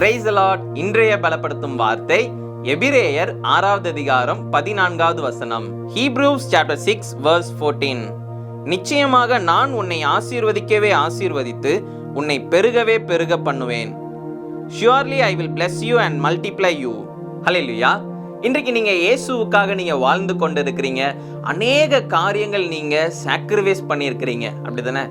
Price allot இன்றைய பலப்படுத்தும் வார்த்தை எபிரேயர் ஆறாவது அதிகாரம் பதினான்காவது வசனம். Hebrews chapter six verse fourteen நிச்சயமாக நான் உன்னை ஆசீர்வதிக்கவே ஆசீர்வதித்து உன்னை பெருகவே பெருக பண்ணுவேன். Surely I will bless you and multiply you ஹalleluya இன்றைக்கு நீங்கள் இயேசுவுக்காக நீங்கள் வாழ்ந்து கொண்டிருக்கிறீங்க. அநேக காரியங்கள் நீங்கள் சாக்ரிஃபைஸ் பண்ணியிருக்கிறீங்க. அப்படி தானே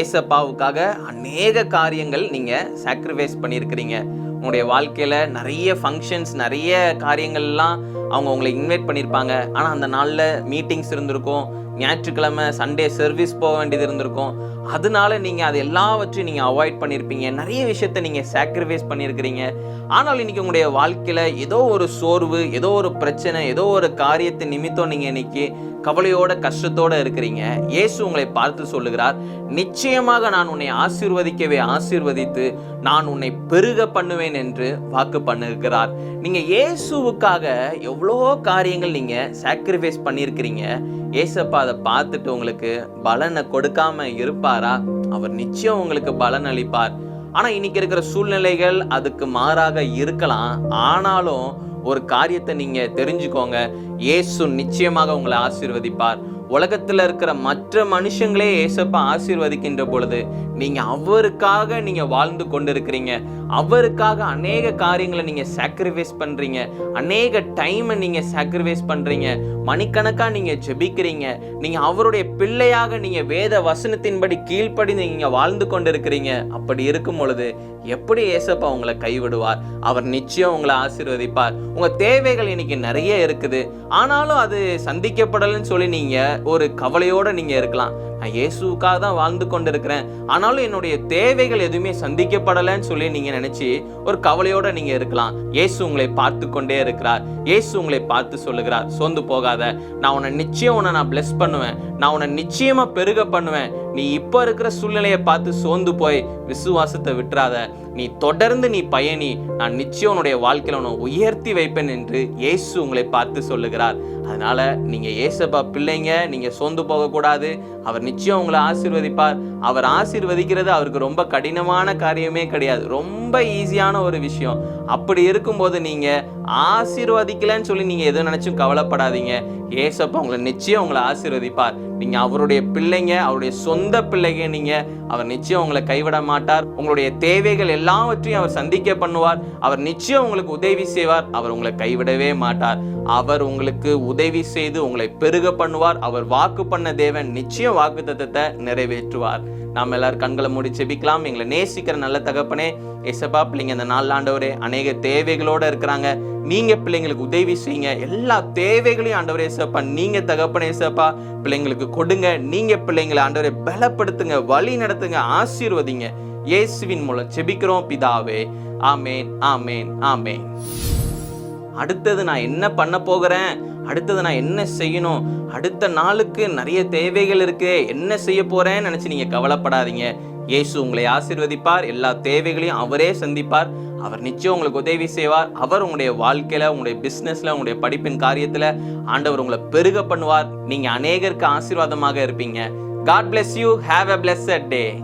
ஏசப்பாவுக்காக அநேக காரியங்கள் நீங்கள் சாக்ரிஃபைஸ் பண்ணியிருக்கிறீங்க. உங்களுடைய வாழ்க்கையில் நிறைய ஃபங்க்ஷன்ஸ் நிறைய காரியங்கள்லாம் அவங்க உங்களை இன்வைட் பண்ணியிருப்பாங்க. ஆனால் அந்த நாளில் மீட்டிங்ஸ் இருந்திருக்கும். ஞாயிற்றுக்கிழமை சண்டே சர்வீஸ் போக வேண்டியது இருந்திருக்கும். அதனால நீங்கள் அது எல்லாவற்றையும் நீங்கள் அவாய்ட் பண்ணியிருப்பீங்க நிறைய விஷயத்த நீங்கள் சாக்ரிஃபைஸ் பண்ணியிருக்கிறீங்க ஆனால் இன்னைக்கு உங்களுடைய வாழ்க்கையில் ஏதோ ஒரு சோர்வு ஏதோ ஒரு பிரச்சனை ஏதோ ஒரு காரியத்தை நிமித்தம் நீங்கள் இன்னைக்கு கவலையோட கஷ்டத்தோடு இருக்கிறீங்க. இயேசு உங்களை பார்த்து சொல்லுகிறார் நிச்சயமாக நான் உன்னை ஆசீர்வதிக்கவே ஆசீர்வதித்து நான் உன்னை பெருக பண்ணுவேன் என்று வாக்கு பண்ணுகிறார் நீங்கள் இயேசுவுக்காக எவ்வளோ காரியங்கள் நீங்கள் சாக்ரிஃபைஸ் பண்ணியிருக்கிறீங்க ஏசப்பா அதை பார்த்துட்டு உங்களுக்கு பலனை கொடுக்காம இருப்பார் அவர் நிச்சயம் உங்களுக்கு பலன் அளிப்பார். ஆனா இன்னைக்கு இருக்கிற சூழ்நிலைகள் அதுக்கு மாறாக இருக்கலாம். ஆனாலும் ஒரு காரியத்தை நீங்க தெரிஞ்சுக்கோங்க. இயேசு நிச்சயமாக உங்களை ஆசீர்வதிப்பார். உலகத்துல இருக்கிற மற்ற மனுஷங்களே ஏசப்பா ஆசீர்வதிக்கின்ற பொழுது நீங்க அவருக்காக நீங்க வாழ்ந்து கொண்டிருக்கிறீங்க. அவருக்காக அநேக காரியங்களை நீங்க சாக்ரிஃபைஸ் பண்றீங்க. அநேக டைமை நீங்க சாக்ரிஃபைஸ் பண்றீங்க. மணிக்கணக்காக நீங்க ஜெபிக்கிறீங்க. நீங்க அவருடைய பிள்ளையாக நீங்க வேத வசனத்தின்படி கீழ்ப்படி நீங்க வாழ்ந்து கொண்டிருக்கிறீங்க. அப்படி இருக்கும் பொழுது எப்படி ஏசப்பா உங்களை கைவிடுவார்? அவர் நிச்சயம் உங்களை ஆசீர்வதிப்பார். உங்க தேவைகள் இன்னைக்கு நிறைய இருக்குது. ஆனாலும் அது சந்திக்கப்படலைன்னு சொல்லி நீங்கள் ஒரு கவலையோட நீங்க இருக்கலாம். நான் இயேசுக்காக தான் வாழ்ந்து கொண்டிருக்கிறேன். ஆனாலும் என்னுடைய தேவைகள் எதுவுமே சந்திக்கப்படலைன்னு சொல்லி நீங்க நினைச்சு ஒரு கவலையோட நீங்க இருக்கலாம். இயேசு உங்களை பார்த்து கொண்டே இருக்கிறார். இயேசு உங்களை பார்த்து சொல்லுகிறார். சோர்ந்து போகாத. நான் உன்னை நிச்சயம் உன்னை நான் பிளஸ் பண்ணுவேன். நான் உன்னை நிச்சயமா பெருக பண்ணுவேன். நீ இப்போ இருக்கிற சூழ்நிலையை பார்த்து சோர்ந்து போய் விசுவாசத்தை விட்டுறாத. நீ தொடர்ந்து நீ பயணி. நான் நிச்சயம் உன்னுடைய வாழ்க்கையில உன்னை உயர்த்தி வைப்பேன் என்று இயேசு உங்களை பார்த்து சொல்லுகிறார். அதனால நீங்க ஏசப்பா பிள்ளைங்க நீங்க சோர்ந்து போகக்கூடாது. அவர் நிச்சயம் உங்களை ஆசீர்வதிப்பார். அவர் ஆசீர்வதிக்கிறது அவருக்கு ரொம்ப கடினமான காரியமே கிடையாது. ரொம்ப ஈஸியான ஒரு விஷயம். அப்படி இருக்கும்போது நீங்க ஆசீர்வதிக்கலன்னு சொல்லி நீங்க எதுவும் நினைச்சும் கவலைப்படாதீங்க. ஏசப்பா உங்களை நிச்சயம் உங்களை ஆசீர்வதிப்பார். நீங்க அவருடைய பிள்ளைங்க அவருடைய சொந்த பிள்ளைங்க நீங்க. அவர் நிச்சயம் உங்களை கைவிட மாட்டார். உங்களுடைய தேவைகள் எல்லாவற்றையும் அவர் சந்திக்க பண்ணுவார். அவர் நிச்சயம் உங்களுக்கு உதவி செய்வார். அவர் உங்களை கைவிடவே மாட்டார். அவர் உங்களுக்கு உதவி செய்து உங்களை பெருக பண்ணுவார். அவர் வாக்கு பண்ண தேவன் நிச்சயம் வாக்கு தத்துவத்தை நிறைவேற்றுவார். நாம் எல்லாரும் கண்களை மூடி செபிக்கலாம். எங்களை நேசிக்கிற நல்ல தகப்பனே எசபா பிள்ளைங்க இந்த நாள் ஆண்டவரே அநேக தேவைகளோட இருக்கிறாங்க. நீங்க பிள்ளைங்களுக்கு உதவி செய்யுங்க. எல்லா தேவைகளையும் ஆண்டவரே சேப்பா நீங்க தகப்பனே சேப்பா பிள்ளைங்களுக்கு கொடுங்க. நீங்க பிள்ளைங்களை ஆண்டவரை பலப்படுத்துங்க வழி நடத்துங்க ஆசீர்வதிங்க. இயேசுவின் மூலம் செபிக்கிறோம் பிதாவே. ஆமேன் ஆமேன் ஆமேன். அடுத்தது நான் என்ன பண்ண போகிறேன்? அடுத்தது நான் என்ன செய்யணும்? அடுத்த நாளுக்கு நிறைய தேவைகள் இருக்கு என்ன செய்ய போறேன்னு நினைச்சு நீங்க கவலைப்படாதீங்க. இயேசு உங்களை ஆசீர்வதிப்பார் எல்லா தேவைகளையும் அவரே சந்திப்பார். அவர் நிச்சயம் உங்களுக்கு உதவி செய்வார். அவர் உங்களுடைய வாழ்க்கையில உங்களுடைய பிஸ்னஸில் உங்களுடைய படிப்பின் காரியத்துல ஆண்டவர் உங்களை பெருக பண்ணுவார். நீங்க அநேகருக்கு ஆசீர்வாதமாக இருப்பீங்க. God bless you have a blessed day